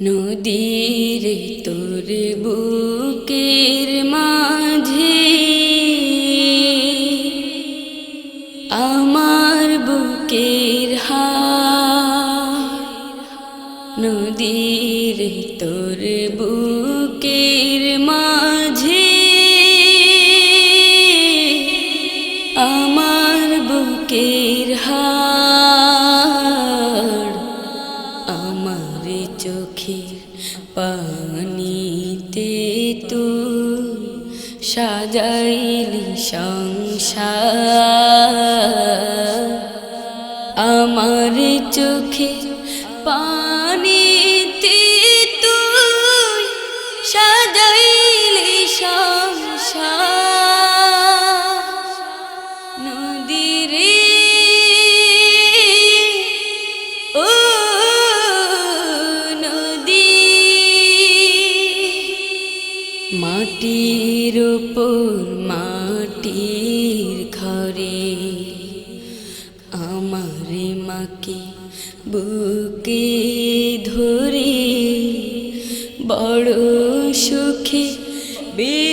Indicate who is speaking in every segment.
Speaker 1: নদীর তোর বুকের মাঝে আমার বুকের হা নদীর তোর বুকের সাজাইলি সংসার। আমার চোখে পানিতে মাটির উপর মাটির ঘরে আমার মাকে বুকে ধরে বড় সুখে বেঁচেছিলাম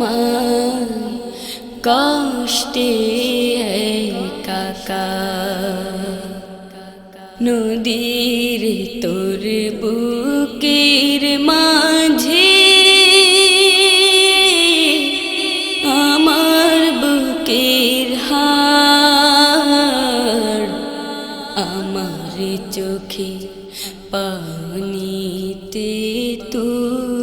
Speaker 1: আমার কষ্টে কাকা। নদীর তোর বুকের মাঝে আমার বুকের হার আমার চোখে পানিতে তুই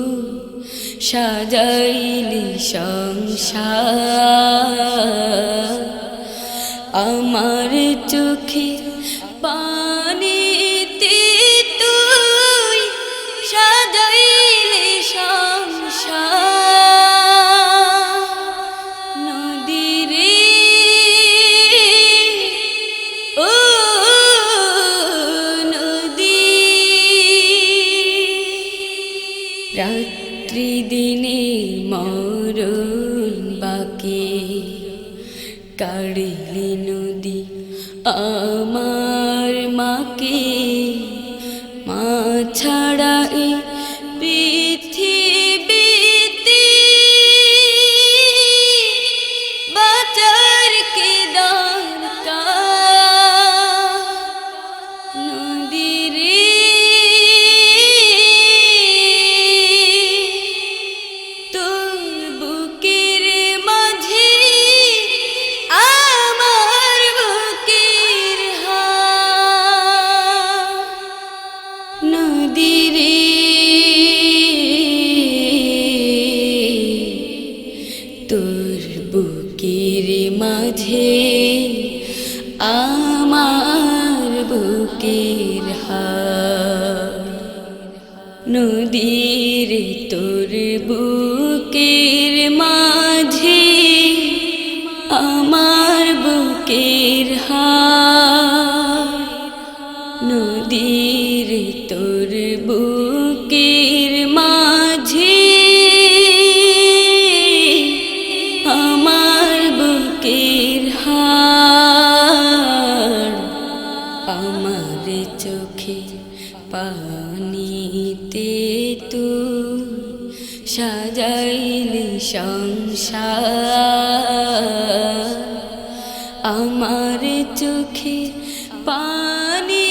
Speaker 1: সাজাইলি সংসার। আমার চোখে বাকে কাড়িলি নদী আমার মাকে মা ছাড়া এই বুকের মাঝে আমার বুকের নদীর তোর বুকের মাঝে চোখে পানিতে তু সাজাইলি সংসার। আমার চোখে পানি